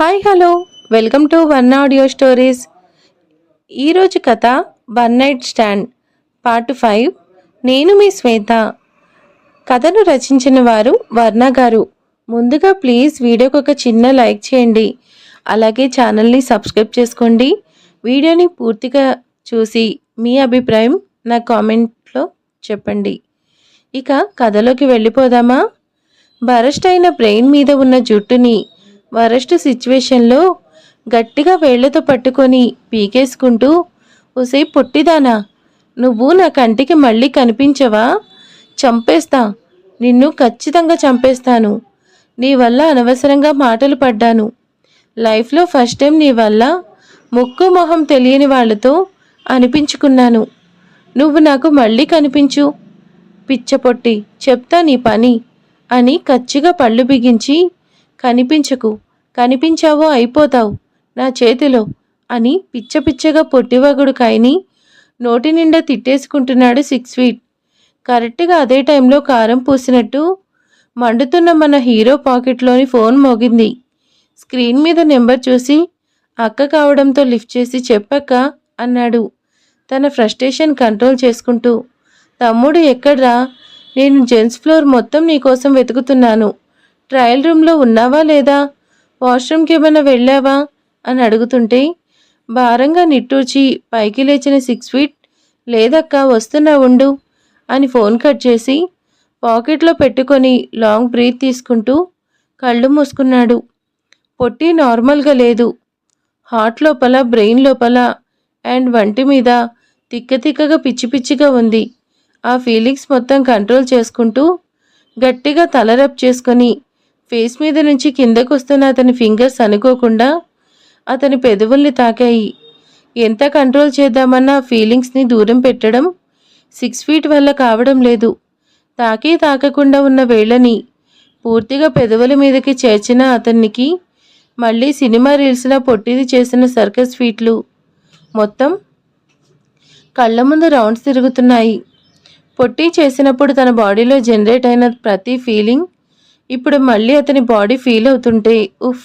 Hi hello. Welcome to one audio stories. ఈరోజు కథ one night stand part five. నేను మీ శ్వేత. కథను రచించిన వారు వర్ణ గారు. ముందుగా ప్లీజ్ వీడియోకి ఒక చిన్న లైక్ చేయండి. అలాగే ఛానల్ని సబ్స్క్రైబ్ చేసుకోండి. వీడియోని పూర్తిగా చూసి మీ అభిప్రాయం నా కామెంట్లో చెప్పండి. ఇక కథలోకి వెళ్ళిపోదామా? బరస్ట్ అయిన బ్రెయిన్ మీద ఉన్న జుట్టుని వరస్ట్ సిచ్యువేషన్లో గట్టిగా వేళ్ళతో పట్టుకొని పీకేసుకుంటూ ఒసే పొట్టిదానా నువ్వు నా కంటికి మళ్ళీ కనిపించవా? చంపేస్తా నిన్ను ఖచ్చితంగా చంపేస్తాను. నీ వల్ల అనవసరంగా మాటలు పడ్డాను. లైఫ్లో ఫస్ట్ టైం నీ వల్ల ముక్కు మొహం తెలియని వాళ్ళతో అనిపించుకున్నాను. నువ్వు నాకు మళ్ళీ కనిపించు. పిచ్చపొట్టి చెప్తా నీ పని అని కచ్చిగా పళ్ళు బిగించి కనిపించకు. కనిపించావో అయిపోతావు. నా చేతిలో అని పిచ్చ పిచ్చగా పొట్టివగుడు కాయని నోటి నిండా తిట్టేసుకుంటున్నాడు సిక్స్ ఫీట్. కరెక్ట్గా అదే టైంలో కారం పూసినట్టు మండుతున్న మన హీరో పాకెట్లోని ఫోన్ మోగింది. స్క్రీన్ మీద నెంబర్ చూసి అక్క కావడంతో లిఫ్ట్ చేసి చెప్పక్క అన్నాడు. తన ఫ్రస్ట్రేషన్ కంట్రోల్ చేసుకుంటూ తమ్ముడు ఎక్కడ్రా? నేను జెంట్స్ ఫ్లోర్ మొత్తం నీకోసం వెతుకుతున్నాను. ట్రయల్ రూమ్లో ఉన్నావా లేదా? వాష్రూమ్కి ఏమైనా వెళ్ళావా? అని అడుగుతుంటే భారంగా నిట్టూర్చి పైకి లేచిన సిక్స్ ఫీట్ లేదక్క వస్తున్నా ఉండు అని ఫోన్ కట్ చేసి పాకెట్లో పెట్టుకొని లాంగ్ బ్రీత్ తీసుకుంటూ కళ్ళు మూసుకున్నాడు. పొట్టి నార్మల్గా లేదు. హార్ట్ లోపల బ్రెయిన్ లోపల అండ్ వంటి మీద తిక్క తిక్కగా పిచ్చి పిచ్చిగా ఉంది. ఆ ఫీలింగ్స్ మొత్తం కంట్రోల్ చేసుకుంటూ గట్టిగా తలరప్ చేసుకొని ఫేస్ మీద నుంచి కిందకు వస్తున్న అతని ఫింగర్స్ అనుకోకుండా అతని పెదవుల్ని తాకాయి. ఎంత కంట్రోల్ చేద్దామన్న ఆ ఫీలింగ్స్ని దూరం పెట్టడం సిక్స్ ఫీట్ వల్ల కావడం లేదు. తాకి తాకకుండా ఉన్న వేళ్ళని పూర్తిగా పెదవుల మీదకి చేర్చిన అతనికి మళ్ళీ సినిమా రీల్స్లో పొట్టిది చేసిన సర్కస్ ఫీట్లు. మొత్తం కళ్ళ ముందు రౌండ్స్ తిరుగుతున్నాయి. పొట్టి చేసినప్పుడు తన బాడీలో జనరేట్ అయిన ప్రతి ఫీలింగ్ ఇప్పుడు మళ్ళీ అతని బాడీ ఫీల్ అవుతుంటే ఉఫ్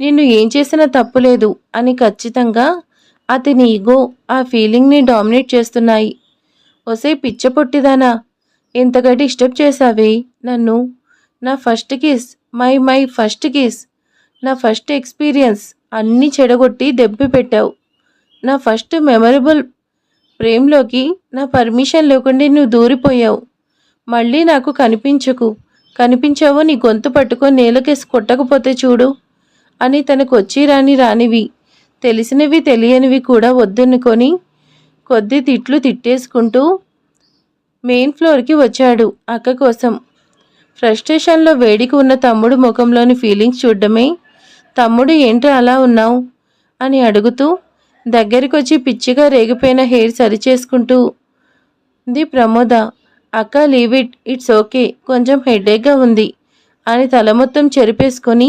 నిన్ను ఏం చేసినా తప్పులేదు అని ఖచ్చితంగా అతని ఈగో ఆ ఫీలింగ్ని డామినేట్ చేస్తున్నాయి. ఒసే పిచ్చ పొట్టిదానా ఎంతగా డిస్టర్బ్ చేశావే? నన్ను నా first kiss my my first kiss నా ఫస్ట్ ఎక్స్పీరియన్స్ అన్నీ చెడగొట్టి దెబ్బ పెట్టావు. నా ఫస్ట్ మెమరబుల్ ప్రేమ్లోకి నా పర్మిషన్ లేకుండా నువ్వు దూరిపోయావు. మళ్ళీ నాకు కనిపించకు. కనిపించావో నీ గొంతు పట్టుకొని నేలకేసి కొట్టకపోతే చూడు. అని తనకు వచ్చి రాని రానివి. తెలిసినవి తెలియనివి కూడా వద్దనుకొని కొద్ది తిట్లు తిట్టేసుకుంటూ మెయిన్ ఫ్లోర్కి వచ్చాడు అక్క కోసం. ఫ్రస్ట్రేషన్లో వేడికి ఉన్న తమ్ముడు ముఖంలోని ఫీలింగ్స్ చూడడమే. తమ్ముడు ఏంటి అలా ఉన్నావు? అని అడుగుతూ దగ్గరికి వచ్చి పిచ్చిగా రేగిపోయిన హెయిర్ సరిచేసుకుంటూ ది ప్రమోద అక్క లీవ్ ఇట్ ఇట్స్ ఓకే కొంచెం హెడేక్గా ఉంది అని తల మొత్తం చెరిపేసుకొని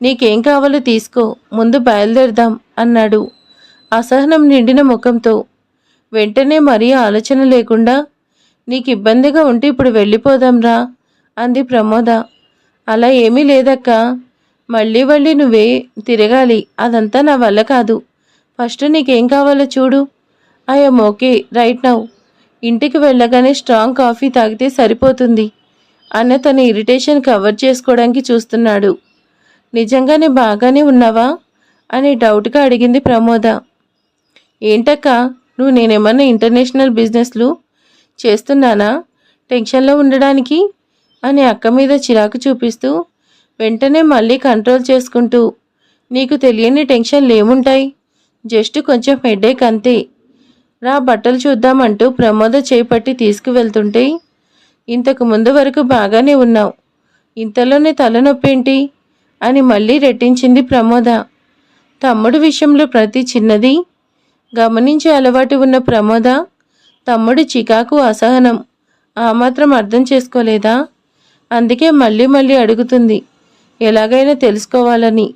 నీకేం కావాలో తీసుకో. ముందు బయలుదేరదాం అన్నాడు. అసహనం నిండిన ముఖంతో. వెంటనే మరీ ఆలోచన లేకుండా నీకు ఇబ్బందిగా ఉంటే ఇప్పుడు వెళ్ళిపోదాంరా అంది ప్రమోద. అలా ఏమీ లేదక్క. మళ్ళీ మళ్ళీ నువ్వే తిరగాలి. అదంతా నా వల్ల కాదు. ఫస్ట్ నీకేం కావాలో చూడు. I'm okay. Right now. ఇంటికి వెళ్ళగానే స్ట్రాంగ్ కాఫీ తాగితే సరిపోతుంది. అన్న తన ఇరిటేషన్ కవర్ చేసుకోవడానికి చూస్తున్నాడు. నిజంగానే బాగానే ఉన్నావా? అని డౌట్గా అడిగింది ప్రమోద. ఏంటక్క నువ్వు నేనేమన్నా ఇంటర్నేషనల్ బిజినెస్లు చేస్తున్నానా? టెన్షన్లో ఉండడానికి? అని అక్క మీద చిరాకు చూపిస్తూ వెంటనే మళ్ళీ కంట్రోల్ చేసుకుంటూ నీకు తెలియని టెన్షన్లు ఏముంటాయి? జస్ట్ కొంచెం హెడ్ఏక్ అంతే. రా బట్టలు చూద్దామంటూ ప్రమోద చేపట్టి తీసుకువెళ్తుంటే ఇంతకు ముందు వరకు బాగానే ఉన్నావు. ఇంతలోనే తలనొప్పి ఏంటి అని మళ్ళీ రెట్టించింది ప్రమోద. తమ్ముడు విషయంలో ప్రతి చిన్నది గమనించే అలవాటు ఉన్న ప్రమోద తమ్ముడు చికాకు అసహనం. ఆ మాత్రం అర్థం చేసుకోలేదా? అందుకే మళ్ళీ మళ్ళీ అడుగుతుంది. ఎలాగైనా తెలుసుకోవాలని.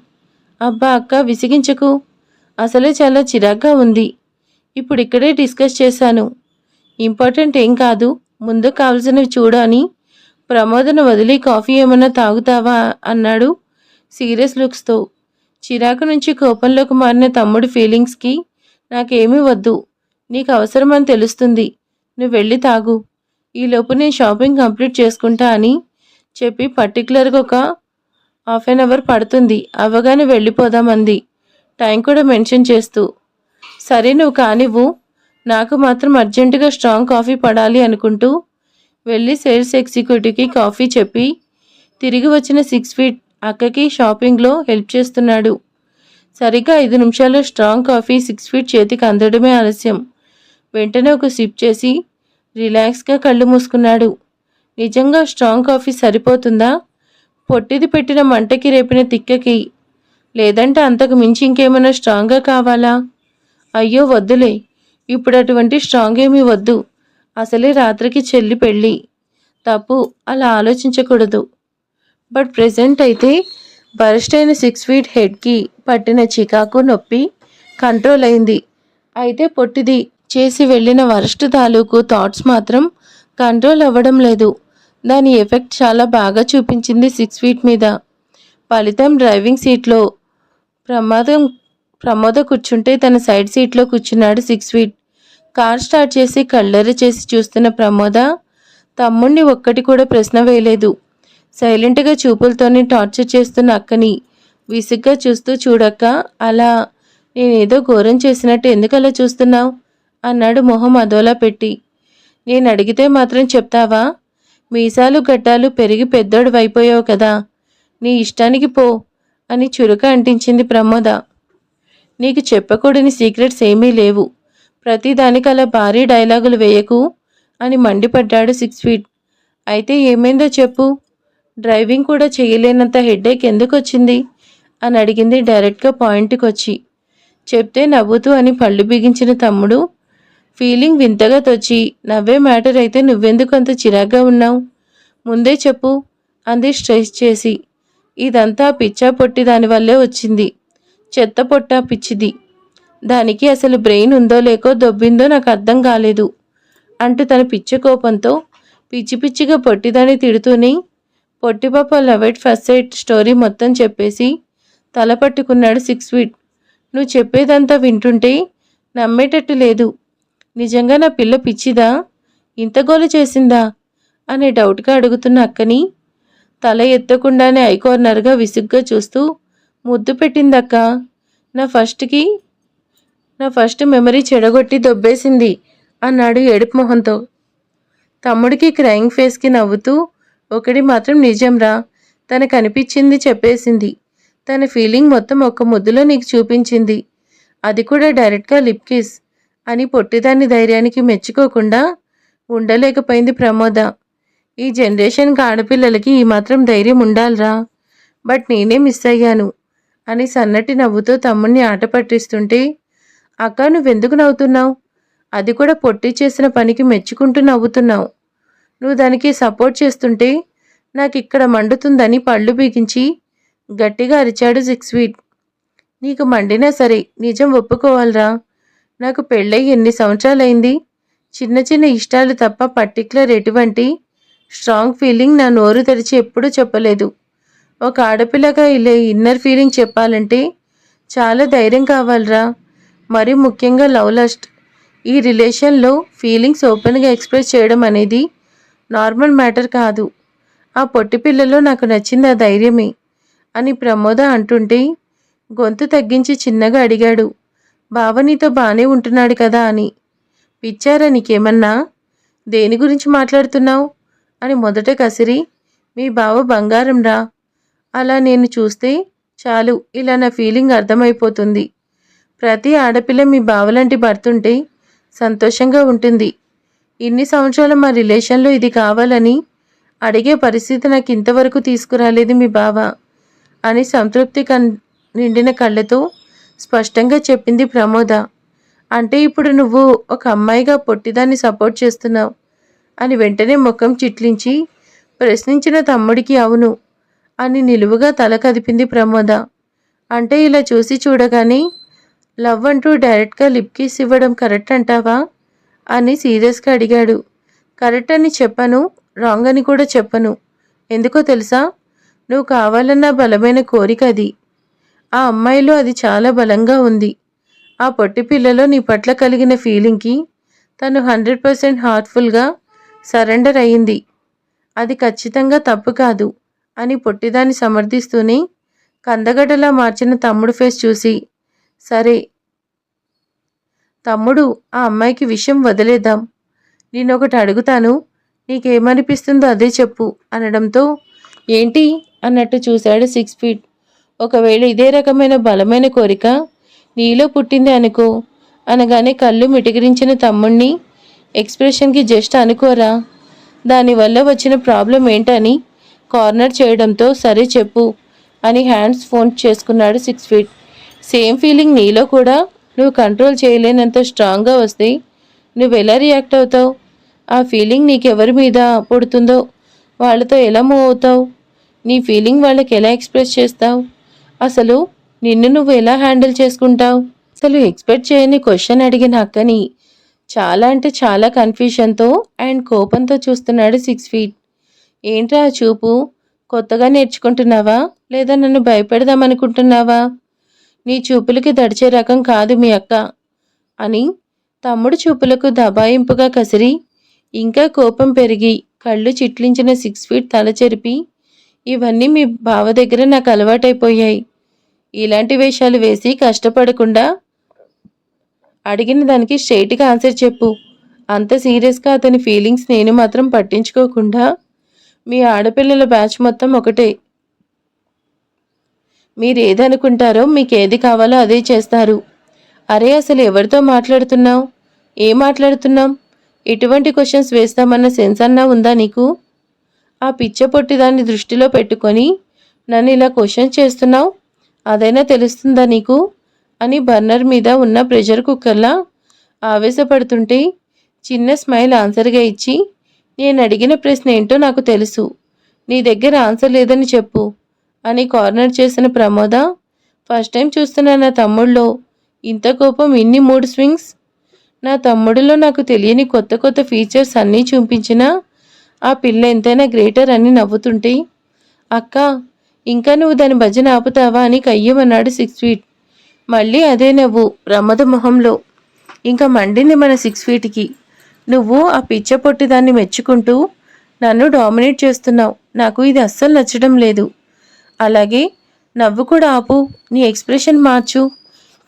అబ్బా అక్క విసిగించకు. అసలే చాలా చిరాగ్గా ఉంది. ఇప్పుడు ఇక్కడే డిస్కస్ చేశాను. ఇంపార్టెంట్ ఏం కాదు. ముందు కావలసినవి చూడని ప్రమోదను వదిలి కాఫీ ఏమన్నా తాగుతావా? అన్నాడు సీరియస్ లుక్స్తో చిరాకు నుంచి కోపంలోకి మారిన తమ్ముడి ఫీలింగ్స్కి నాకేమీ వద్దు. నీకు అవసరమని తెలుస్తుంది. నువ్వు వెళ్ళి తాగు. ఈలోపు నేను షాపింగ్ కంప్లీట్ చేసుకుంటా అని చెప్పి పర్టికులర్గా ఒక హాఫ్ అన్ అవర్ పడుతుంది. అవ్వగానే వెళ్ళిపోదామంది టైం కూడా మెన్షన్ చేస్తూ. సరే నువ్వు కానివ్వు. నాకు మాత్రం అర్జెంటుగా స్ట్రాంగ్ కాఫీ పడాలి అనుకుంటూ వెళ్ళి సేల్స్ ఎగ్జిక్యూటివ్కి కాఫీ చెప్పి తిరిగి వచ్చిన సిక్స్ ఫీట్ అక్కకి షాపింగ్లో హెల్ప్ చేస్తున్నాడు. సరిగ్గా ఐదు నిమిషాల్లో స్ట్రాంగ్ కాఫీ సిక్స్ ఫీట్ చేతికి అందడమే ఆలస్యం. వెంటనే ఒక సిప్ చేసి రిలాక్స్గా కళ్ళు మూసుకున్నాడు. నిజంగా స్ట్రాంగ్ కాఫీ సరిపోతుందా? పొట్టిది పెట్టిన మంటకి రేపిన తిక్కకి. లేదంటే అంతకు మించి ఇంకేమైనా స్ట్రాంగ్గా కావాలా? అయ్యో వద్దులే ఇప్పుడు అటువంటి స్ట్రాంగ్ ఏమీ వద్దు. అసలే రాత్రికి చెల్లి పెళ్ళి. తప్పు అలా ఆలోచించకూడదు. బట్ ప్రెసెంట్ అయితే బరస్ట్ అయిన సిక్స్ ఫీట్ హెడ్కి పట్టిన చికాకు నొప్పి కంట్రోల్ అయింది. అయితే పొట్టిది చేసి వెళ్ళిన వరస్ట్ తాలూకు థాట్స్ మాత్రం కంట్రోల్ అవ్వడం లేదు. దాని ఎఫెక్ట్ చాలా బాగా చూపించింది సిక్స్ ఫీట్ మీద. ఫలితం డ్రైవింగ్ సీట్లో ప్రమాదం ప్రమోద కూర్చుంటే తన సైడ్ సీట్లో కూర్చున్నాడు సిక్స్ ఫీట్. కార్ స్టార్ట్ చేసి కళ్ళెర చేసి చూస్తున్న ప్రమోద తమ్ముణ్ణి ఒక్కటి కూడా ప్రశ్న వేయలేదు. సైలెంట్గా చూపులతోని టార్చర్ చేస్తున్న అక్కని విసుగ్గా చూస్తూ చూడక్క అలా నేనేదో ఘోరం చేసినట్టు ఎందుకు అలా చూస్తున్నావు? అన్నాడు మొహం అదోలా పెట్టి. నేను అడిగితే మాత్రం చెప్తావా? మీసాలు గడ్డాలు పెరిగి పెద్దోడు అయిపోయావు కదా. నీ ఇష్టానికి పో అని చురుక అంటించింది ప్రమోద. నీకు చెప్పకూడని సీక్రెట్స్ ఏమీ లేవు. ప్రతిదానికి అలా భారీ డైలాగులు వేయకు అని మండిపడ్డాడు సిక్స్ ఫీట్. అయితే ఏమైందో చెప్పు. డ్రైవింగ్ కూడా చేయలేనంత హెడ్ఏక్ ఎందుకు వచ్చింది అని అడిగింది డైరెక్ట్గా పాయింట్కి వచ్చి చెప్తే నవ్వుతూ అని పళ్ళు బిగించిన తమ్ముడు ఫీలింగ్ వింతగా తొచ్చి నవ్వే మ్యాటర్ అయితే నువ్వెందుకు అంత చిరాగ్గా ఉన్నావు? ముందే చెప్పు అంది స్ట్రెస్ చేసి. ఇదంతా పిచ్చా పొట్టి దానివల్లే వచ్చింది. చెత్త పొట్ట పిచ్చిది. దానికి అసలు బ్రెయిన్ ఉందో లేకో దొబ్బిందో నాకు అర్థం కాలేదు. అంటూ తన పిచ్చి కోపంతో పిచ్చి పిచ్చిగా పొట్టిదాన్ని తిడుతూనే పొట్టిపాప love at first sight story మొత్తం చెప్పేసి తల పట్టుకున్నాడు సిక్స్ ఫీట్. నువ్వు చెప్పేదంతా వింటుంటే నమ్మేటట్టు లేదు. నిజంగా నా పిల్ల పిచ్చిదా? ఇంత గోలు చేసిందా? అనే డౌట్గా అడుగుతున్న అక్కని తల ఎత్తకుండానే ఐ కార్నర్గా విసుగ్గా చూస్తూ ముద్దు పెట్టిందక్క. నా ఫస్ట్కి నా ఫస్ట్ మెమరీ చెడగొట్టి దొబ్బేసింది అన్నాడు ఏడుపు మొహంతో. తమ్ముడికి క్రయింగ్ ఫేస్కి నవ్వుతూ ఒకటి మాత్రం నిజంరా తనకు అనిపించింది చెప్పేసింది. తన ఫీలింగ్ మొత్తం ఒక ముద్దులో నీకు చూపించింది. అది కూడా డైరెక్ట్గా లిప్ కిస్ అని పొట్టిదాన్ని ధైర్యానికి మెచ్చుకోకుండా ఉండలేకపోయింది ప్రమోద. ఈ జనరేషన్కి ఆడపిల్లలకి ఈ మాత్రం ధైర్యం ఉండాలిరా. బట్ నేనే మిస్ అయ్యాను. అని సన్నటి నవ్వుతో తమ్ముణ్ణి ఆట పట్టిస్తుంటే అక్క నువ్వెందుకు నవ్వుతున్నావు? అది కూడా పొట్టి చేసిన పనికి మెచ్చుకుంటూ నవ్వుతున్నావు. నువ్వు దానికి సపోర్ట్ చేస్తుంటే నాకు ఇక్కడ మండుతుందని పళ్ళు బిగించి గట్టిగా అరిచాడు సిక్స్వీట్. నీకు మండినా సరే నిజం ఒప్పుకోవాలిరా. నాకు పెళ్ళై ఎన్ని సంవత్సరాలైంది? చిన్న చిన్న ఇష్టాలు తప్ప పర్టికులర్ ఎటువంటి స్ట్రాంగ్ ఫీలింగ్ నా నోరు తెరిచి ఎప్పుడూ చెప్పలేదు. ఒక ఆడపిల్లగా ఇలా ఇన్నర్ ఫీలింగ్ చెప్పాలంటే చాలా ధైర్యం కావాలిరా. మరి ముఖ్యంగా లవ్ లస్ట్ ఈ రిలేషన్లో ఫీలింగ్స్ ఓపెన్గా ఎక్స్ప్రెస్ చేయడం అనేది నార్మల్ మ్యాటర్ కాదు. ఆ పొట్టి పిల్లలో నాకు నచ్చింది ఆ ధైర్యమే అని ప్రమోద అంటుంటే గొంతు తగ్గించి చిన్నగా అడిగాడు. బావ నీతో బాగానే ఉంటున్నాడు కదా అని. పిచ్చారా నీకేమన్నా? దేని గురించి మాట్లాడుతున్నావు? అని మొదట కసిరి మీ బావ బంగారం రా అలా నేను చూస్తే చాలు ఇలా నా ఫీలింగ్ అర్థమైపోతుంది. ప్రతి ఆడపిల్ల మీ బావలాంటి భర్తుంటే సంతోషంగా ఉంటుంది. ఇన్ని సంవత్సరాలు మా రిలేషన్లో ఇది కావాలని అడిగే పరిస్థితి నాకు ఇంతవరకు తీసుకురాలేదు మీ బావ అని సంతృప్తి కన్ నిండిన కళ్ళతో స్పష్టంగా చెప్పింది ప్రమోద. అంటే ఇప్పుడు నువ్వు ఒక అమ్మాయిగా పొట్టిదాన్ని సపోర్ట్ చేస్తున్నావు అని వెంటనే ముఖం చిట్లించి ప్రశ్నించిన తమ్ముడికి అవును. అని నిలువుగా తల కదిపింది ప్రమోద. అంటే ఇలా చూసి చూడగానే లవ్ అంటూ డైరెక్ట్గా లిప్ కిస్ ఇవ్వడం కరెక్ట్ అంటావా? అని సీరియస్గా అడిగాడు. కరెక్ట్ అని చెప్పను రాంగ్ అని కూడా చెప్పను. ఎందుకో తెలుసా? నువ్వు కావాలన్న బలమైన కోరిక అది. ఆ అమ్మాయిలో అది చాలా బలంగా ఉంది. ఆ పొట్టి పిల్లలో నీ పట్ల కలిగిన ఫీలింగ్కి తను హండ్రెడ్ పర్సెంట్ హార్ట్ఫుల్గా సరెండర్ అయ్యింది అది ఖచ్చితంగా తప్పు కాదు. అని పొట్టిదాన్ని సమర్థిస్తూనే కందగడ్డలా మార్చిన తమ్ముడు ఫేస్ చూసి సరే తమ్ముడు ఆ అమ్మాయికి విషయం వదిలేద్దాం. నేనొకటి అడుగుతాను నీకేమనిపిస్తుందో అదే చెప్పు అనడంతో ఏంటి అన్నట్టు చూశాడు సిక్స్ ఫీట్. ఒకవేళ ఇదే రకమైన బలమైన కోరిక నీలో పుట్టింది అనుకో అనగానే కళ్ళు మిటికిరించిన తమ్ముణ్ణి ఎక్స్ప్రెషన్కి జస్ట్ అనుకోరా. దానివల్ల వచ్చిన ప్రాబ్లం ఏంటని కార్నర్ చేయడంతో సరే చెప్పు అని హ్యాండ్స్ ఫోన్ చేసుకున్నాడు సిక్స్ ఫీట్. సేమ్ ఫీలింగ్ నీలో కూడా. నువ్వు కంట్రోల్ చేయలేనంత స్ట్రాంగ్గా వస్తే నువ్వు ఎలా రియాక్ట్ అవుతావు? ఆ ఫీలింగ్ నీకెవరి మీద పుడుతుందో? వాళ్ళతో ఎలా మూవ్ అవుతావు? నీ ఫీలింగ్ వాళ్ళకి ఎలా ఎక్స్ప్రెస్ చేస్తావు? అసలు నిన్ను నువ్వు ఎలా హ్యాండిల్ చేసుకుంటావు? అసలు ఎక్స్పెక్ట్ చేయని క్వశ్చన్ అడిగిన అక్కని చాలా అంటే చాలా కన్ఫ్యూషన్తో అండ్ కోపంతో చూస్తున్నాడు సిక్స్ ఫీట్. ఏంట్రా ఆ చూపు? కొత్తగా నేర్చుకుంటున్నావా? లేదా నన్ను భయపెడదామనుకుంటున్నావా? నీ చూపులకి దడిచే రకం కాదు మీ అక్క. అని తమ్ముడు చూపులకు దబాయింపుగా కసిరి ఇంకా కోపం పెరిగి కళ్ళు చిట్లించిన సిక్స్ ఫీట్ తల చెరిపి ఇవన్నీ మీ బావ దగ్గర నాకు అలవాటైపోయాయి. ఇలాంటి వేషాలు వేసి కష్టపడకుండా అడిగిన దానికి స్ట్రైట్గా ఆన్సర్ చెప్పు. అంత సీరియస్గా అతని ఫీలింగ్స్ నేను మాత్రం పట్టించుకోకుండా మీ ఆడపిల్లల బ్యాచ్ మొత్తం ఒకటే. మీరు ఏదనుకుంటారో మీకు ఏది కావాలో అదే చేస్తారు. అరే అసలు ఎవరితో మాట్లాడుతున్నావు? ఏం మాట్లాడుతున్నాం ఎటువంటి క్వశ్చన్స్ వేస్తామన్న సెన్స్ అన్నా ఉందా నీకు? ఆ పిచ్చ పొట్టి దాన్ని దృష్టిలో పెట్టుకొని నన్ను ఇలా క్వశ్చన్ చేస్తున్నావు? అదైనా తెలుస్తుందా నీకు? అని బర్నర్ మీద ఉన్న ప్రెషర్ కుక్కర్లా ఆవేశపడుతుంటే చిన్న స్మైల్ ఆన్సర్గా ఇచ్చి నేను అడిగిన ప్రశ్న ఏంటో నాకు తెలుసు. నీ దగ్గర ఆన్సర్ లేదని చెప్పు. అని కార్నర్ చేసిన ప్రమోద ఫస్ట్ టైం చూస్తున్న నా తమ్ముళ్ళలో ఇంత కోపం ఇన్ని మూడు స్వింగ్స్? నా తమ్ముడిలో నాకు తెలియని కొత్త కొత్త ఫీచర్స్ అన్నీ చూపించినా ఆ పిల్ల ఎంతైనా గ్రేటర్ అని నవ్వుతుంటే అక్క ఇంకా నువ్వు దాని భజన ఆపుతావా? అని కయ్యమన్నాడు సిక్స్ ఫీట్. మళ్ళీ అదే నవ్వు ప్రమద మొహంలో. ఇంకా మండింది మన సిక్స్ ఫీట్కి. నువ్వు ఆ పిచ్చ పొట్టి దాన్ని మెచ్చుకుంటూ నన్ను డామినేట్ చేస్తున్నావు. నాకు ఇది అస్సలు నచ్చడం లేదు. అలాగే నవ్వు కూడా ఆపు. నీ ఎక్స్ప్రెషన్ మార్చు.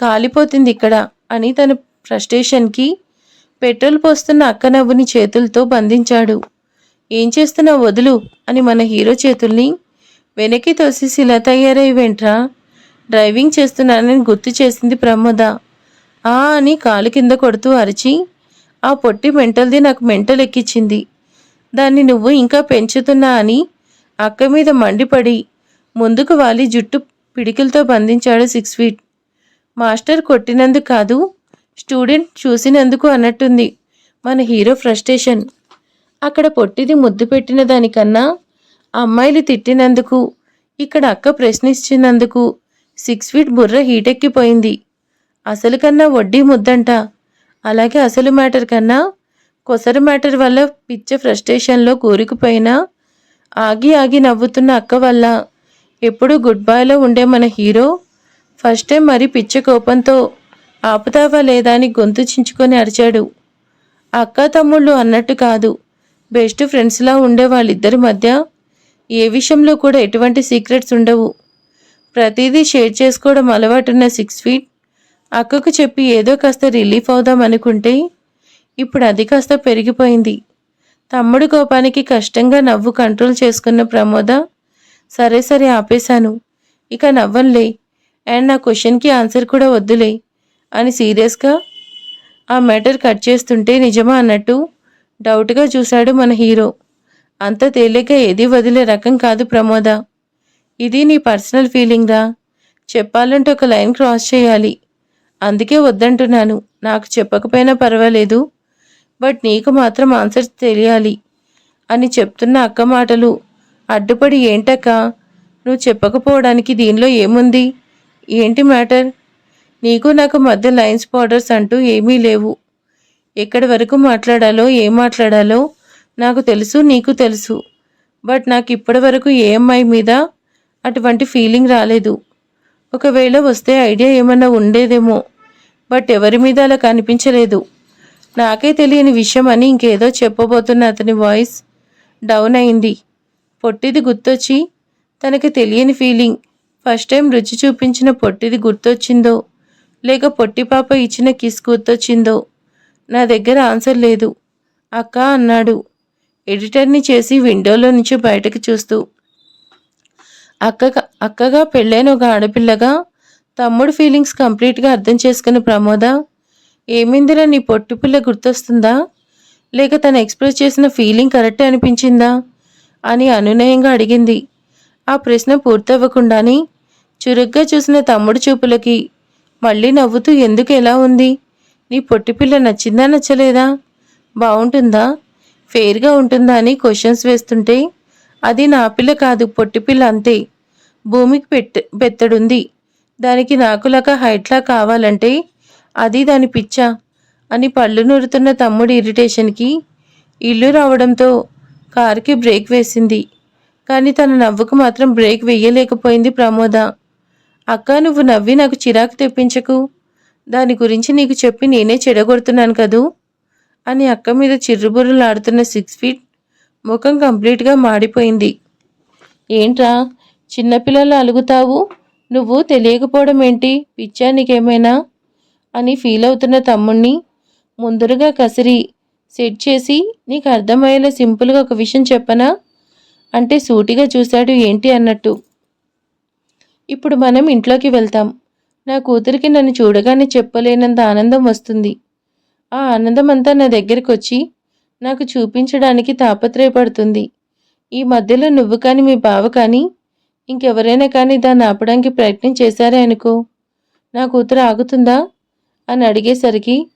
కాలిపోతుంది ఇక్కడ అని తన ఫ్రస్ట్రేషన్కి పెట్రోల్ పోస్తున్న అక్క నవ్వుని చేతులతో బంధించాడు. ఏం చేస్తున్నావు వదులు? అని మన హీరో చేతుల్ని వెనక్కి తోసేసి ఇలా తయారై వెంట్రా డ్రైవింగ్ చేస్తున్నానని గుర్తు చేసింది ప్రమోద. ఆ అని కాలు కింద కొడుతూ అరిచి ఆ పొట్టి మెంటల్ది నాకు మెంటల్ ఎక్కించింది దాన్ని నువ్వు ఇంకా పెంచుతున్నా అని అక్క మీద మండిపడి ముందుకు వాలి జుట్టు పిడికిలతో బంధించాడు సిక్స్ ఫీట్. మాస్టర్ కొట్టినందుకు కాదు స్టూడెంట్ చూసినందుకు అన్నట్టుంది మన హీరో ఫ్రస్ట్రేషన్. అక్కడ పొట్టిది ముద్దు పెట్టిన దానికన్నా అమ్మాయిలు తిట్టినందుకు ఇక్కడ అక్క ప్రశ్నించినందుకు సిక్స్ ఫీట్ బుర్ర హీటెక్కిపోయింది. అసలు కన్నా వడ్డీ ముద్దంట. అలాగే అసలు మ్యాటర్ కన్నా కొసరు మ్యాటర్ వల్ల పిచ్చ ఫ్రస్ట్రేషన్లో కూరుకుపోయినా ఆగి ఆగి నవ్వుతున్న అక్క వల్ల ఎప్పుడు గుడ్ బాయ్లో ఉండే మన హీరో ఫస్ట్ టైం మరి పిచ్చ కోపంతో ఆపుతావా లేదా అని గొంతు చించుకొని అరిచాడు. అక్క తమ్ముళ్ళు అన్నట్టు కాదు బెస్ట్ ఫ్రెండ్స్లా ఉండే వాళ్ళిద్దరి మధ్య ఏ విషయంలో కూడా ఎటువంటి సీక్రెట్స్ ఉండవు. ప్రతిదీ షేర్ చేసుకోవడం అలవాటున్న సిక్స్ ఫీట్ అక్కకు చెప్పి ఏదో కాస్త రిలీఫ్ అవుదాం అనుకుంటే ఇప్పుడు అది కాస్త పెరిగిపోయింది. తమ్ముడు కోపానికి కష్టంగా నవ్వు కంట్రోల్ చేసుకున్న ప్రమోద సరే సరే ఆపేశాను. ఇక నవ్వంలే. అండ్ నా క్వశ్చన్కి ఆన్సర్ కూడా వద్దులే అని సీరియస్గా ఆ మ్యాటర్ కట్ చేస్తుంటే నిజమా అన్నట్టు డౌట్గా చూశాడు మన హీరో. అంత తేలిక ఏది వదిలే రకం కాదు ప్రమోద. ఇది నీ పర్సనల్ ఫీలింగ్ రా చెప్పాలంటే ఒక లైన్ క్రాస్ చేయాలి. అందుకే వద్దంటున్నాను. నాకు చెప్పకపోయినా పర్వాలేదు. బట్ నీకు మాత్రం ఆన్సర్స్ తెలియాలి అని చెప్తున్న అక్క మాటలు. అడ్డుపడి ఏంటక్క? నువ్వు చెప్పకపోవడానికి దీనిలో ఏముంది? ఏంటి మ్యాటర్? నీకు నాకు మధ్య లైన్స్ బార్డర్స్ అంటూ ఏమీ లేవు. ఎక్కడి వరకు మాట్లాడాలో ఏం మాట్లాడాలో నాకు తెలుసు నీకు తెలుసు. బట్ నాకు ఇప్పటి వరకు ఏ అమ్మాయి మీద అటువంటి ఫీలింగ్ రాలేదు. ఒకవేళ వస్తే ఐడియా ఏమన్నా ఉండేదేమో బట్ ఎవరి మీద అలా కనిపించలేదు. నాకే తెలియని విషయం అని ఇంకేదో చెప్పబోతున్న అతని వాయిస్ డౌన్ అయింది. పొట్టిది గుర్తొచ్చి తనకి తెలియని ఫీలింగ్. ఫస్ట్ టైం రుచి చూపించిన పొట్టిది గుర్తొచ్చిందో లేక పొట్టి పాప ఇచ్చిన కిస్ గుర్తొచ్చిందో నా దగ్గర ఆన్సర్ లేదు. అక్క అన్నాడు. ఎడిటర్ని చేసి విండోలో నుంచి బయటకు చూస్తూ అక్కగా అక్కగా పెళ్ళైన ఒక ఆడపిల్లగా తమ్ముడు ఫీలింగ్స్ కంప్లీట్గా అర్థం చేసుకున్న ప్రమోద ఏమిందిరా నీ పొట్టి పిల్ల గుర్తొస్తుందా? లేక తను ఎక్స్ప్రెస్ చేసిన ఫీలింగ్ కరెక్ట్ అనిపించిందా? అని అనునయంగా అడిగింది. ఆ ప్రశ్న పూర్తవ్వకుండానే చురుగ్గా చూసిన తమ్ముడు చూపులకి మళ్ళీ నవ్వుతూ ఎందుకు ఎలా ఉంది? నీ పొట్టి పిల్ల నచ్చిందా నచ్చలేదా? బాగుంటుందా ఫెయిర్గా ఉంటుందా? అని క్వశ్చన్స్ వేస్తుంటే అది నా పిల్ల కాదు పొట్టి పిల్ల అంతే. భూమికి పెట్ట పెత్తడుంది. దానికి నాకులాగా హైట్లా కావాలంటే అది దాని పిచ్చ అని పళ్ళు నూరుతున్న తమ్ముడి ఇరిటేషన్కి ఇల్లు రావడంతో కారుకి బ్రేక్ వేసింది. కానీ తన నవ్వుకు మాత్రం బ్రేక్ వేయలేకపోయింది ప్రమోద. అక్క నువ్వు నవ్వి నాకు చిరాకు తెప్పించకు. దాని గురించి నీకు చెప్పి నేనే చెడగొడుతున్నాను కదూ? అని అక్క మీద చిర్రుబుర్రులాడుతున్న సిక్స్ ఫీట్ ముఖం కంప్లీట్గా మాడిపోయింది. ఏంట్రా చిన్నపిల్లలు అలుగుతావు? నువ్వు తెలియకపోవడం ఏంటి పిచ్చా నీకేమైనా? అని ఫీల్ అవుతున్న తమ్ముణ్ణి ముందరగా కసిరి. సెట్ చేసి నీకు అర్థమయ్యేలా సింపుల్గా ఒక విషయం చెప్పనా? అంటే సూటిగా చూశాడు ఏంటి అన్నట్టు. ఇప్పుడు మనం ఇంట్లోకి వెళ్తాం. నా కూతురికి నన్ను చూడగానే చెప్పలేనంత ఆనందం వస్తుంది. ఆ ఆనందం అంతా నా దగ్గరికి వచ్చి నాకు చూపించడానికి తాపత్రయపడుతుంది. ఈ మధ్యలో నువ్వు కానీ మీ బావ కానీ ఇంకెవరైనా కానీ దాన్ని ఆపడానికి ప్రయత్నం చేశారే అనుకో. నా కూతురు ఆగుతుందా? అని అడిగేసరికి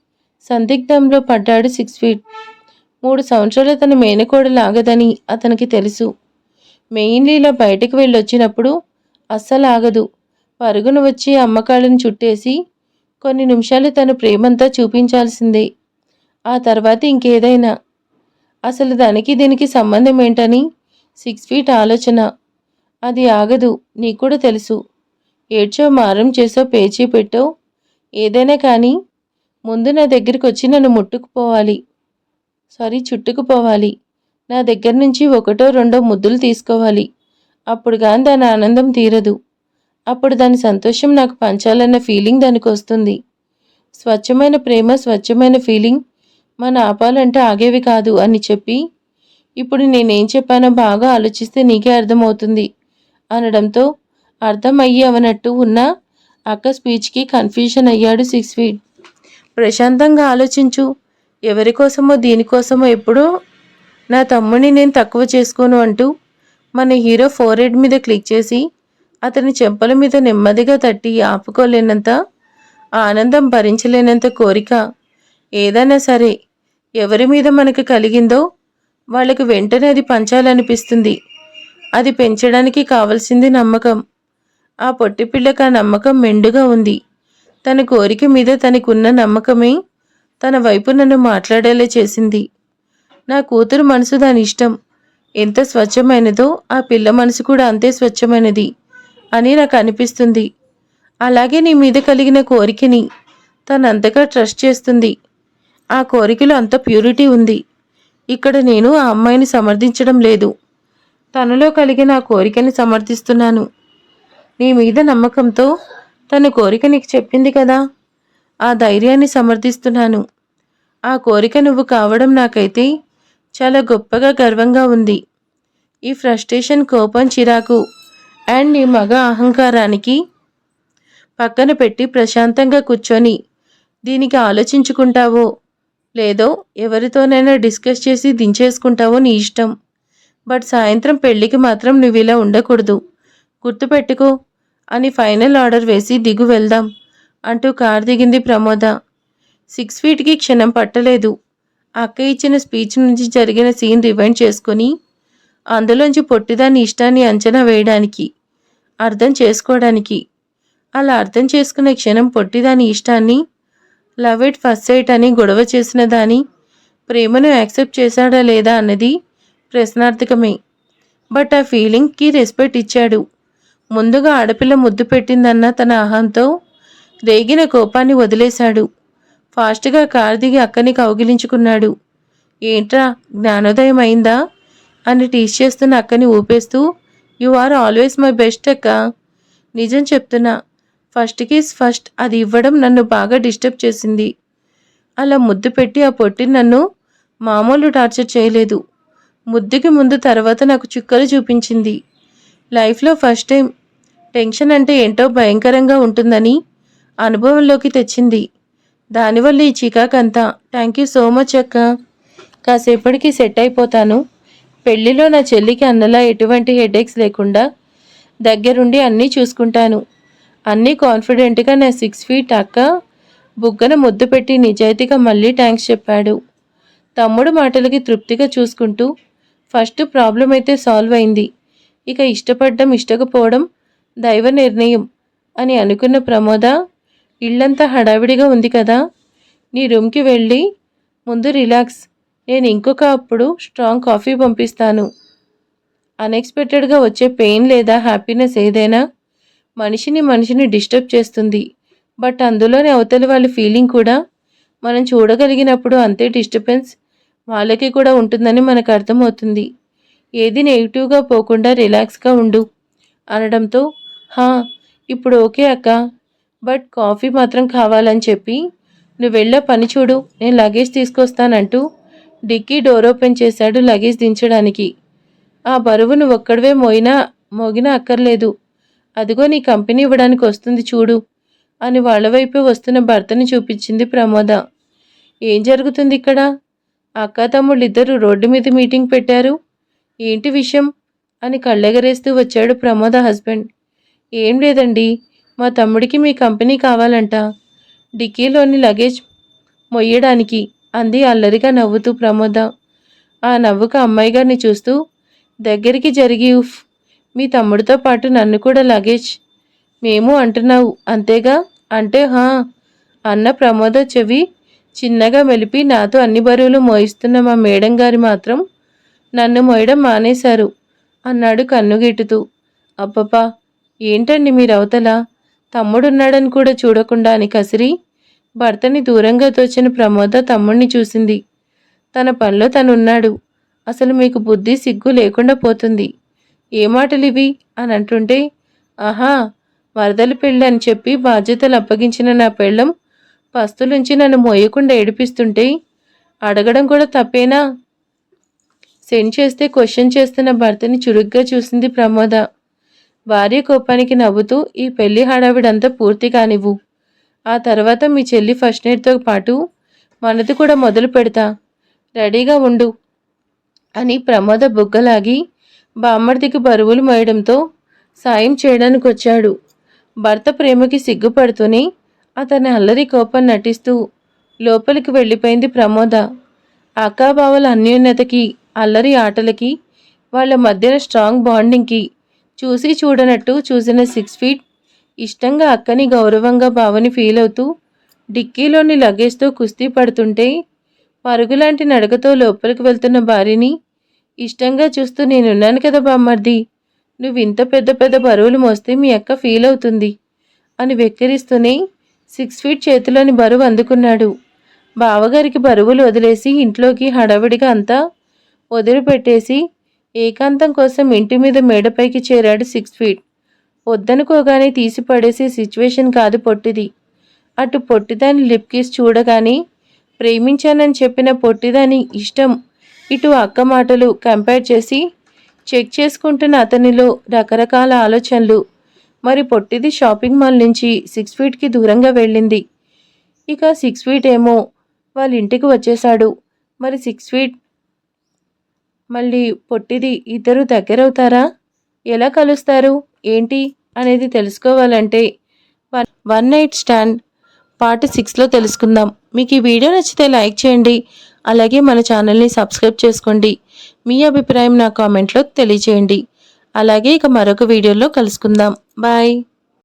సందిగ్ధంలో పడ్డాడు సిక్స్ ఫీట్. మూడు సంవత్సరాలు తన మేనకోడలు ఆగదని అతనికి తెలుసు. మెయిన్లీ ఇలా బయటకు వెళ్ళొచ్చినప్పుడు అస్సలు ఆగదు. పరుగున వచ్చి అమ్మకాళ్ళని చుట్టేసి కొన్ని నిమిషాలు తన ప్రేమంతా చూపించాల్సిందే. ఆ తర్వాత ఇంకేదైనా అసలు దానికి దీనికి సంబంధం ఏంటని? సిక్స్ ఫీట్ ఆలోచన. అది ఆగదు నీకు కూడా తెలుసు. ఏడ్చో మారం చేసో పేచీ పెట్టో. ఏదైనా కానీ ముందు నా దగ్గరికి వచ్చి నన్ను ముట్టుకుపోవాలి. సారీ చుట్టుకుపోవాలి. నా దగ్గర నుంచి ఒకటో రెండో ముద్దులు తీసుకోవాలి. అప్పుడు కానీ దాని ఆనందం తీరదు. అప్పుడు దాని సంతోషం నాకు పంచాలన్న ఫీలింగ్ దానికి వస్తుంది. స్వచ్ఛమైన ప్రేమ స్వచ్ఛమైన ఫీలింగ్ మన ఆపాలంటే ఆగేవి కాదు అని చెప్పి ఇప్పుడు నేనేం చెప్పానో బాగా ఆలోచిస్తే నీకే అర్థమవుతుంది అనడంతో అర్థం అయ్యి అవనట్టు ఉన్న అక్క స్పీచ్కి కన్ఫ్యూజన్ అయ్యాడు సిక్స్ ఫీట్ ప్రశాంతంగా ఆలోచించు. ఎవరి కోసమో దీనికోసమో ఎప్పుడో నా తమ్ముడిని నేను తక్కువ చేసుకోను అంటూ మన హీరో ఫోర్హెడ్ మీద క్లిక్ చేసి అతని చెంపల మీద నెమ్మదిగా తట్టి ఆపుకోలేనంత ఆనందం భరించలేనంత కోరిక ఏదైనా సరే ఎవరి మీద మనకు కలిగిందో వాళ్ళకి వెంటనే అది పంచాలనిపిస్తుంది. అది పెంచడానికి కావలసింది నమ్మకం. ఆ పొట్టిపిల్లకు ఆ నమ్మకం మెండుగా ఉంది. తన కోరిక మీద తనకున్న నమ్మకమే తన వైపు నన్ను మాట్లాడేలా చేసింది. నా కూతురు మనసు దాని ఇష్టం. ఎంత స్వచ్ఛమైనదో ఆ పిల్ల మనసు కూడా అంతే స్వచ్ఛమైనది అని నాకు అనిపిస్తుంది. అలాగే నీ మీద కలిగిన కోరికని తనంతగా ట్రస్ట్ చేస్తుంది. ఆ కోరికలో అంత ప్యూరిటీ ఉంది. ఇక్కడ నేను ఆ అమ్మాయిని సమర్థించడం లేదు. తనలో కలిగిన ఆ కోరికని సమర్థిస్తున్నాను. నీ మీద నమ్మకంతో తన కోరిక నీకు చెప్పింది కదా? ఆ ధైర్యాన్ని సమర్థిస్తున్నాను. ఆ కోరిక నువ్వు కావడం నాకైతే చాలా గొప్పగా గర్వంగా ఉంది. ఈ ఫ్రస్ట్రేషన్ కోపం చిరాకు అండ్ నీ మగ అహంకారానికి పక్కన పెట్టి ప్రశాంతంగా కూర్చొని దీనికి ఆలోచించుకుంటావో? లేదో ఎవరితోనైనా డిస్కస్ చేసి దించేసుకుంటావో నీ ఇష్టం. బట్ సాయంత్రం పెళ్ళికి మాత్రం నువ్వు ఇలా ఉండకూడదు. గుర్తుపెట్టుకో అని ఫైనల్ ఆర్డర్ వేసి దిగు వెళ్దాం అంటూ కార్ దిగింది ప్రమోద. సిక్స్ ఫీట్కి క్షణం పట్టలేదు. అక్క ఇచ్చిన స్పీచ్ నుంచి జరిగిన సీన్ రివైండ్ చేసుకొని అందులోంచి పొట్టిదాని ఇష్టాన్ని అంచనా వేయడానికి అర్థం చేసుకోవడానికి. అలా అర్థం చేసుకున్న క్షణం పొట్టిదాని ఇష్టాన్ని లవ్ ఇట్ ఫస్ట్ సైట్ అని గొడవ చేసిన దాని ప్రేమను యాక్సెప్ట్ చేశాడా లేదా అన్నది ప్రశ్నార్థకమే. బట్ ఆ ఫీలింగ్కి రెస్పెక్ట్ ఇచ్చాడు. ముందుగా ఆడపిల్ల ముద్దు పెట్టిందన్న తన అహంతో రేగిన కోపాన్ని వదిలేశాడు. ఫాస్ట్గా కారు దిగి అక్కని కౌగిలించుకున్నాడు. ఏంట్రా జ్ఞానోదయం అయిందా? అని టీచ్ చేస్తున్న అక్కని ఊపేస్తూ you are always my best అక్క. నిజం చెప్తున్నా ఫస్ట్ ఫస్ట్ అది ఇవ్వడం నన్ను బాగా డిస్టర్బ్ చేసింది. అలా ముద్దు పెట్టి ఆ పొట్టి నన్ను మామూలు టార్చర్ చేయలేదు. ముద్దుకి ముందు తర్వాత నాకు చుక్కలు చూపించింది. లైఫ్లో ఫస్ట్ టైం టెన్షన్ అంటే ఏంటో భయంకరంగా ఉంటుందని అనుభవంలోకి తెచ్చింది. దానివల్ల ఈ చికాకంతా థ్యాంక్ యూ సో మచ్ అక్క. కాసేపటికి సెట్ అయిపోతాను. పెళ్ళిలో నా చెల్లికి అన్నలా ఎటువంటి హెడేక్స్ లేకుండా దగ్గరుండి అన్నీ చూసుకుంటాను. అన్నీ కాన్ఫిడెంట్గా నా సిక్స్ ఫీట్ అక్క బుగ్గన ముద్దు పెట్టి నిజాయితీగా మళ్ళీ థ్యాంక్స్ చెప్పాడు. తమ్ముడు మాటలకి తృప్తిగా చూసుకుంటూ ఫస్ట్ ప్రాబ్లం అయితే సాల్వ్ అయింది. ఇక ఇష్టపడడం ఇష్టకపోవడం దైవ నిర్ణయం అని అనుకున్న ప్రమోద ఇల్లంతా హడావిడిగా ఉంది కదా. నీ రూమ్కి వెళ్ళి ముందు రిలాక్స్ నేను ఇంకొక అప్పుడు స్ట్రాంగ్ కాఫీ పంపిస్తాను. అన్ఎక్స్పెక్టెడ్గా వచ్చే పెయిన్ లేదా హ్యాపీనెస్ ఏదైనా మనిషిని మనిషిని డిస్టర్బ్ చేస్తుంది. బట్ అందులోని అవతలి వాళ్ళ ఫీలింగ్ కూడా మనం చూడగలిగినప్పుడు అంతే డిస్టర్బెన్స్ వాళ్ళకి కూడా ఉంటుందని మనకు అర్థమవుతుంది. ఏది నెగిటివ్గా పోకుండా రిలాక్స్గా ఉండు అనడంతో హా ఇప్పుడు ఓకే అక్క బట్ కాఫీ మాత్రం కావాలని చెప్పి నువ్వు వెళ్ళే పని చూడు నేను లగేజ్ తీసుకొస్తానంటూ డిక్కీ డోర్ ఓపెన్ చేశాడు లగేజ్ దించడానికి. ఆ బరువు నువ్వు ఒక్కడవే మోయినా మోగినా అక్కర్లేదు. అదిగో నీ కంపెనీ ఇవ్వడానికి వస్తుంది చూడు అని వాళ్ళ వైపే వస్తున్న భర్తని చూపించింది ప్రమోద. ఏం జరుగుతుంది ఇక్కడ? అక్క తమ్ముళ్ళు ఇద్దరు రోడ్డు మీద మీటింగ్ పెట్టారు. ఏంటి విషయం? అని కళ్ళెగరేస్తూ వచ్చాడు ప్రమోద హస్బెండ్. ఏం లేదండి మా తమ్ముడికి మీ కంపెనీ కావాలంట. డిక్కీలోని లగేజ్ మొయ్యడానికి అంది అల్లరిగా నవ్వుతూ ప్రమోద. ఆ నవ్వుక అమ్మాయి గారిని చూస్తూ దగ్గరికి జరిగి ఉఫ్ మీ తమ్ముడితో పాటు నన్ను కూడా లగేజ్ మేము అంటున్నావు అంతేగా? అంటే హా అన్న ప్రమోద చెవి చిన్నగా మెలిపి నాతో అన్ని బరువులు మోయిస్తున్న మా మేడం గారి మాత్రం నన్ను మోయడం మానేశారు అన్నాడు కన్నుగిట్టుతూ అబ్బబ్బా ఏంటండి మీరు అవతల తమ్ముడున్నాడని కూడా చూడకుండా అని కసిరి భర్తని దూరంగా తోచిన ప్రమోద తమ్ముణ్ణి చూసింది. తన పనిలో తనున్నాడు. అసలు మీకు బుద్ధి సిగ్గు లేకుండా పోతుంది. ఏ మాటలు ఇవి? అని అంటుంటే ఆహా వరదల పెళ్ళి అని చెప్పి బాధ్యతలు అప్పగించిన నా పెళ్ళం పస్తులుంచి నన్ను మోయకుండా ఏడిపిస్తుంటే అడగడం కూడా తప్పేనా? సెండ్ చేస్తే క్వశ్చన్ చేస్తున్న భర్తని చురుగ్గా చూసింది ప్రమోద. భార్య కోపానికి నవ్వుతూ ఈ పెళ్ళి హడావిడంతా పూర్తి కానివ్వు. ఆ తర్వాత మీ చెల్లి ఫస్ట్ నైట్తో పాటు మనది కూడా మొదలు పెడతా. రెడీగా ఉండు అని ప్రమోద బుగ్గలాగి బామ్మర్దికి బరువులు మోయడంతో సాయం చేయడానికి వచ్చాడు భర్త ప్రేమకి సిగ్గుపడుతూనే అతని అల్లరి కోపం నటిస్తూ లోపలికి వెళ్ళిపోయింది ప్రమోద. అక్కాబావల అన్యోన్యతకి అల్లరి ఆటలకి వాళ్ళ మధ్యన స్ట్రాంగ్ బాండింగ్కి చూసి చూడనట్టు చూసిన సిక్స్ ఫీట్ ఇష్టంగా అక్కని గౌరవంగా బావని ఫీల్ అవుతూ డిక్కీలోని లగేజ్తో కుస్తీ పడుతుంటే పరుగులాంటి నడకతో లోపలికి వెళ్తున్న భార్యని ఇష్టంగా చూస్తూ నేనున్నాను కదా బామ్మర్ది. నువ్వు ఇంత పెద్ద పెద్ద బరువులు మోస్తే మీ అక్క ఫీల్ అవుతుంది. అని వెక్కిరిస్తూనే సిక్స్ ఫీట్ చేతిలోని బరువు అందుకున్నాడు. బావగారికి బరువులు వదిలేసి ఇంట్లోకి హడావిడిగా అంతా వదిలిపెట్టేసి ఏకాంతం కోసం ఇంటి మీద మేడపైకి చేరాడు సిక్స్ ఫీట్. వద్దనుకోగానే తీసి పడేసే సిచ్యువేషన్ కాదు పొట్టిది. అటు పొట్టిదాని లిప్ కిస్ చూడగానే ప్రేమించానని చెప్పిన పొట్టిదాని ఇష్టం ఇటు అక్క మాటలు కంపేర్ చేసి చెక్ చేసుకుంటున్న అతనిలో రకరకాల ఆలోచనలు. మరి పొట్టిది షాపింగ్ మాల్ నుంచి సిక్స్ ఫీట్కి దూరంగా వెళ్ళింది. ఇక సిక్స్ ఫీట్ ఏమో వాళ్ళ ఇంటికి వచ్చేశాడు. మరి సిక్స్ ఫీట్ మళ్ళీ పొట్టిది ఇద్దరు దగ్గరవుతారా? ఎలా కలుస్తారు? ఏంటి? అనేది తెలుసుకోవాలంటే one one night stand part సిక్స్లో తెలుసుకుందాం. మీకు ఈ వీడియో నచ్చితే లైక్ చేయండి. అలాగే మన ఛానల్ని సబ్స్క్రైబ్ చేసుకోండి. మీ అభిప్రాయం నా కామెంట్లో తెలియచేయండి. అలాగే ఇక మరొక వీడియోలో కలుసుకుందాం. బాయ్.